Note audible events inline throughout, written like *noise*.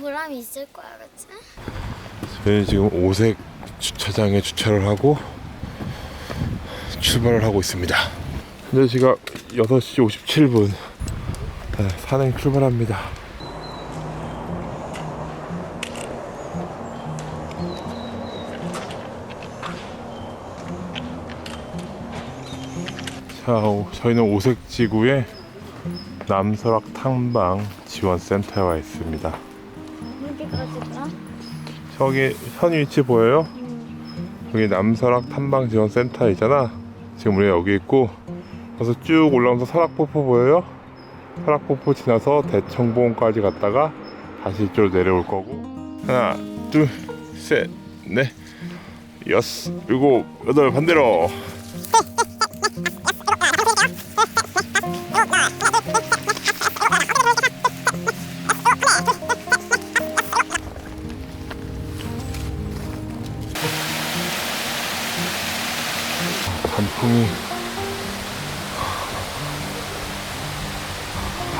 보람이 있을 거야, 그치? 저희는 지금 오색 주차장에 주차를 하고 출발을 하고 있습니다. 현재 시각 6시 57분. 네, 산행 출발합니다. 자, 오- 저희는 오색지구의 남설악 탐방 지원센터에 와 있습니다. 저기 현 위치 보여요? 여기 남설악 탐방지원센터 있잖아. 지금 우리 여기 있고, 그래서 쭉 올라오면서 설악폭포 보여요? 설악폭포 지나서 대청봉까지 갔다가 다시 이쪽으로 내려올 거고. 하나, 둘, 셋, 넷, 여섯, 일곱, 여덟 반대로. 단풍이.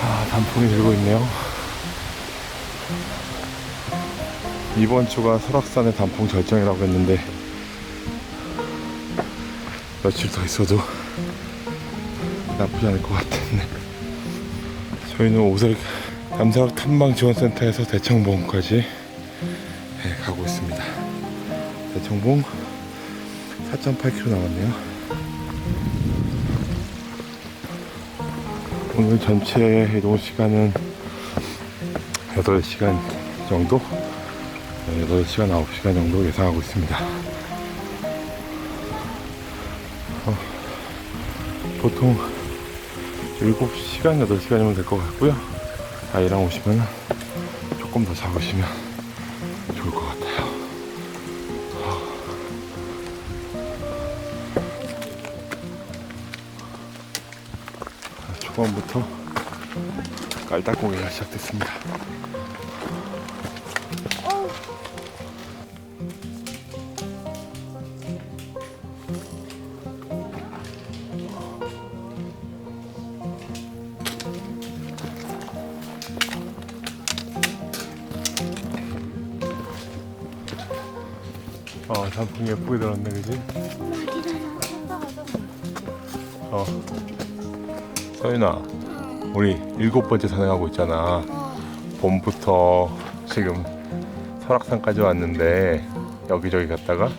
아 단풍이 들고 있네요. 이번 주가 설악산의 단풍 절정이라고 했는데 며칠 더 있어도 나쁘지 않을 것 같은데. 저희는 오색 남사락 탐방지원센터에서 대청봉까지 네, 가고 있습니다. 대청봉 4.8km 남았네요. 오늘 전체 이동 시간은 8시간 정도? 네, 8시간, 9시간 정도 예상하고 있습니다. 어, 보통 7시간, 8시간이면 될 것 같고요. 아이랑 오시면 조금 더 잡으시면 초반부터 깔딱고기가 시작됐습니다. 어, 단풍이 예쁘게 들었네, 그지? 어. 서윤아, 우리 일곱 번째 산행하고 있잖아. 봄부터 지금 설악산까지 왔는데 여기저기 갔다가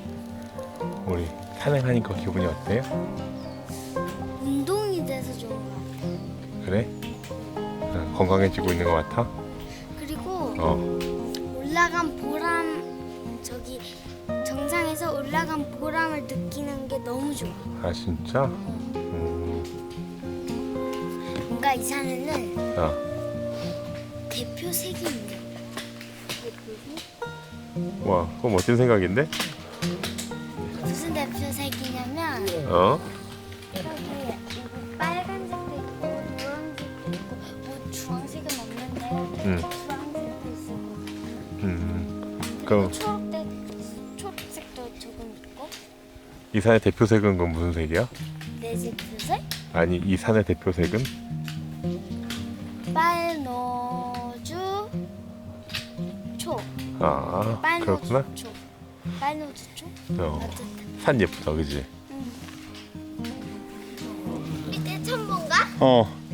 우리 산행하니까 기분이 어때요? 운동이 돼서 좋은 것 같아. 그래? 어, 건강해지고 있는 것 같아? 그리고 어, 올라간 보람, 저기 정상에서 올라간 보람을 느끼는 게 너무 좋아. 아 진짜? 음, 뭔가 이 산에는 아, 대표 색이 있네. 와, 그거 멋진 생각인데? 무슨 대표 색이냐면 어? 여기 여기 빨간색도 있고 노란색도 있고 뭐 주황색은 없는데 응. 주황색도 있어. 음, 그리고 그럼 초록색 초록색도 조금 있고 이 산의 대표색은 무슨 색이야? 내색 표색 아니, 이 산의 대표색은? 아, 빨노주 그렇구나. 초 빨노주 초 어, 어쨌든 산 예쁘다, 그지? 이때 처음 본가? 어.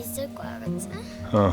있을 거야, 그치? 어.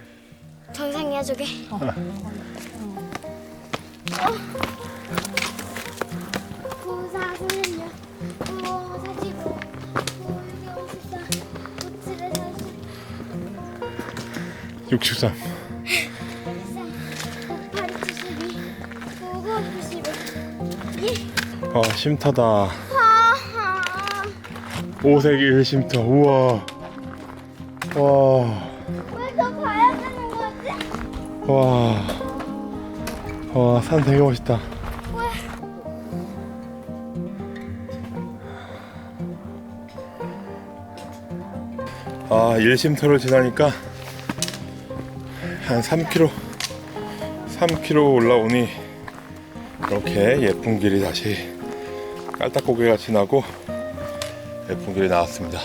27 정상이야 저게 어. 구사 삼십육 구오 사십오 구육 오십사 구칠에 사십 63 구팔이 칠십이. 구구 구십일 아 쉼터다. 하하. 오색일 쉼터. 우와. 와? 와, 와, 산 되게 멋있다. 아, 일심터를 지나니까 한 3km, 3km 올라오니 이렇게 예쁜 길이 다시 깔딱고개가 지나고 예쁜 길이 나왔습니다.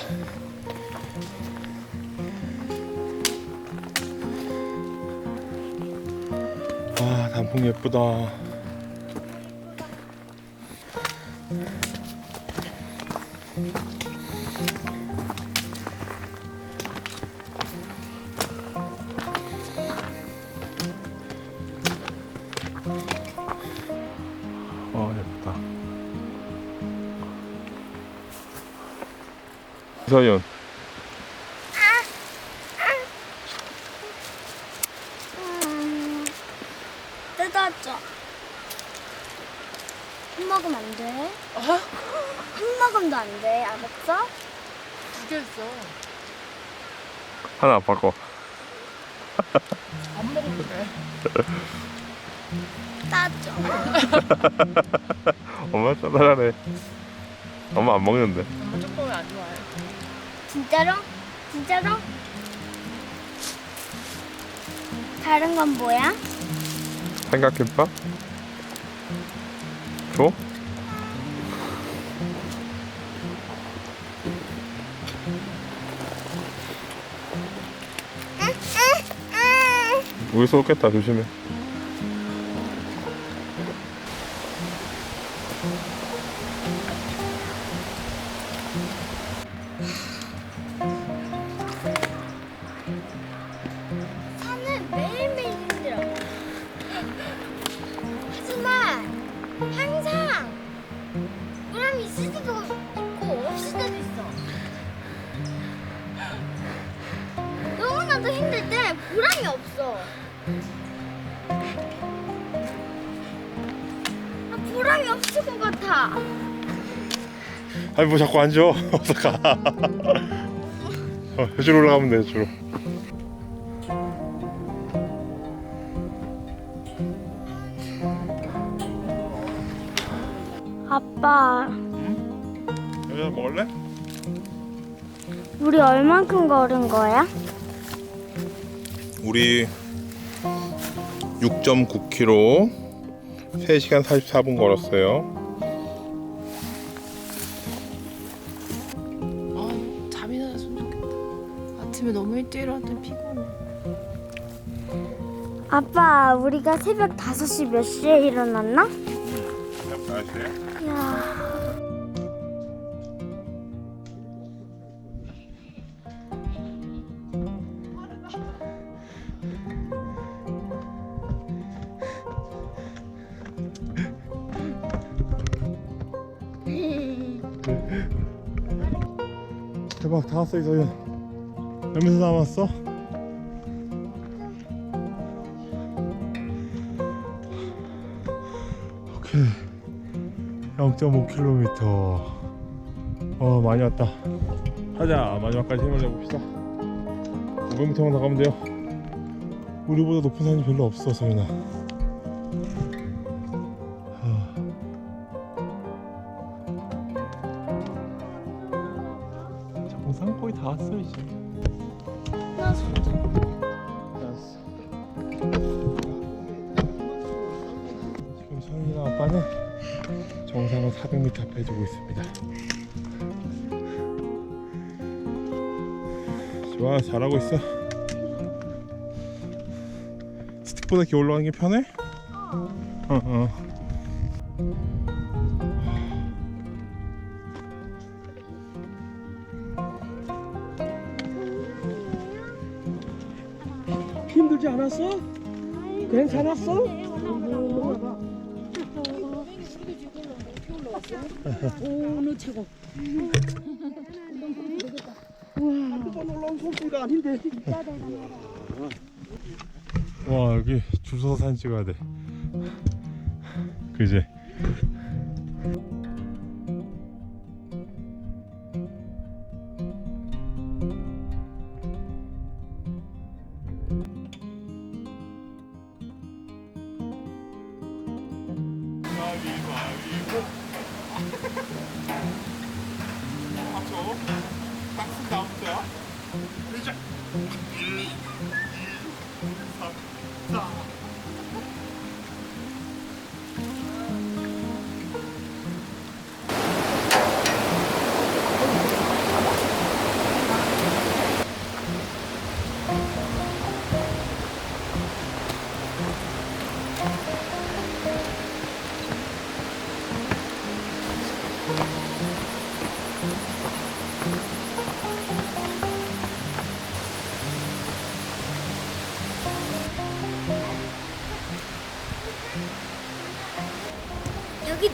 아, 단풍 예쁘다. 아, 예쁘다. 이서연, 음, 뜯어줘. 한 모금 안 돼. 어? 한 모금도 안 돼. 알았어? 두개 있어 하나 바꿔. 안 먹어도 돼 따줘. *laughs* 엄마 짜잘하네. 엄마 안 먹는데. 엄마 조금은 안 좋아해 진짜로? 진짜로? 다른 건 뭐야? 삼각김밥? 줘? 우리 쏘겠다 조심해 아니 뭐 자꾸 앉아. *laughs* 어서 가 어, 저쪽으로 올라가면 돼 저쪽으로 아빠, 여기다 먹을래? 우리 얼만큼 걸은 거야? 우리 6.9km 3시간 44분 걸었어요 일어났더니 피곤해 아빠, 우리가 새벽 5시 몇 시에 일어났나? 야. 대박 다 왔어 이서연 몇면서 남았어? 오케이 0.5km 어 많이 왔다 하자 마지막까지 힘을 내봅시다 500m만 더 가면 돼요 우리보다 높은 산이 별로 없어 서연아 하. 정상 거의 다 왔어 이제. 지금 서윤이랑 아빠는 정상을 400m 앞에 두고 있습니다. 좋아, 잘하고 있어. 스틱보다 이렇게 올라가는 게 편해? 어, 어. 힘들지 않았어? 괜찮았어? 오너 최고. 아닌데. 와 여기 줄 서서 찍어야 돼 그지? 여기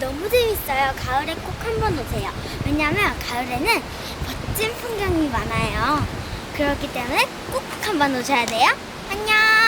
너무 재밌어요. 가을에 꼭 한번 오세요. 왜냐면 가을에는 멋진 풍경이 많아요. 그렇기 때문에 꼭 한번 오셔야 돼요. 안녕!